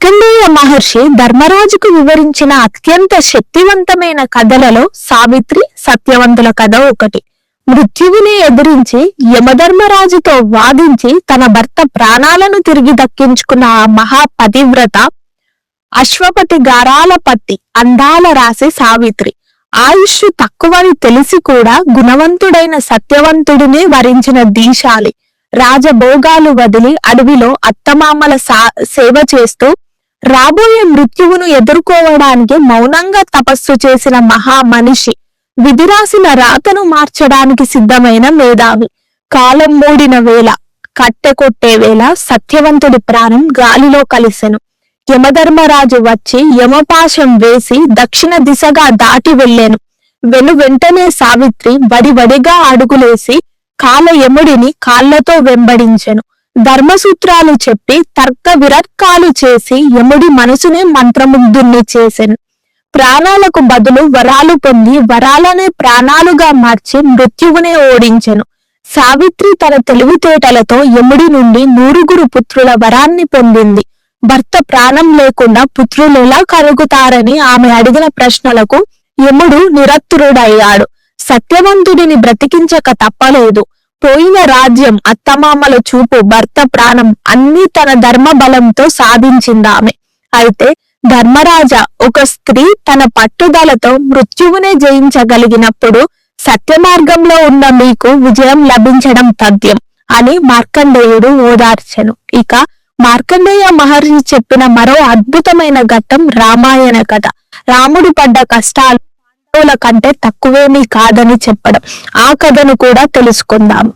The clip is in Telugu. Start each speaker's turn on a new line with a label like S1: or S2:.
S1: మార్కండేయ మహర్షి ధర్మరాజుకు వివరించిన అత్యంత శక్తివంతమైన కథలలో సావిత్రి సత్యవంతుల కథ ఒకటి. మృత్యువుని ఎదిరించి యమధర్మరాజుతో వాదించి తన భర్త ప్రాణాలను తిరిగి దక్కించుకున్న ఆ మహాపతివ్రత అశ్వపతి గారాల పత్తి అందాల రాసి సావిత్రి. ఆయుష్ తక్కువని తెలిసి కూడా గుణవంతుడైన సత్యవంతుడిని వరించిన దీశాలి. రాజభోగాలు వదిలి అడవిలో అత్తమామల సా- సేవ చేస్తూ రాబోయే మృత్యువును ఎదుర్కోవడానికి మౌనంగా తపస్సు చేసిన మహా మనిషి విధిరాసిన రాతను మార్చడానికి సిద్ధమైన మేధావి. కాలం మూడిన వేళ కట్టె కొట్టే వేళ సత్యవంతుడి ప్రాణం గాలిలో కలిసెను. యమధర్మరాజు వచ్చి యమపాశం వేసి దక్షిణ దిశగా దాటి వెళ్ళాను. వెను వెంటనే సావిత్రి వడివడిగా అడుగులేసి కాల యముడిని కాళ్ళతో వెంబడించెను. ధర్మసూత్రాలు చెప్పి తర్క విరత్కాలు చేసి యముడి మనసునే మంత్రముగ్ధుణ్ణి చేసెను. ప్రాణాలకు బదులు వరాలు పొంది వరాలనే ప్రాణాలుగా మార్చి మృత్యువునే ఓడించెను. సావిత్రి తన తెలివితేటలతో యముడి నుండి నూరుగురు పుత్రుల వరాన్ని పొందింది. భర్త ప్రాణం లేకుండా పుత్రులు ఎలా కలుగుతారని ఆమె అడిగిన ప్రశ్నలకు యముడు నిరత్తురుడయ్యాడు. సత్యవంతుడిని బ్రతికించక తప్పలేదు. పోయిన రాజ్యం అత్తమామల చూపు భర్త ప్రాణం అన్ని తన ధర్మ బలంతో సాధించిందామె. అయితే ధర్మరాజ ఒక స్త్రీ తన పట్టుదలతో మృత్యువునే జయించగలిగినప్పుడు సత్య మార్గంలో ఉన్న మీకు విజయం లభించడం తథ్యం అని మార్కండేయుడు ఓదార్చను. ఇక మార్కండేయ మహర్షి చెప్పిన మరో అద్భుతమైన ఘట్టం రామాయణ కథ. రాముడు పడ్డ కష్టాలు కంటే తక్కువేమీ కాదని చెప్పడం. ఆ కథను కూడా తెలుసుకుందాం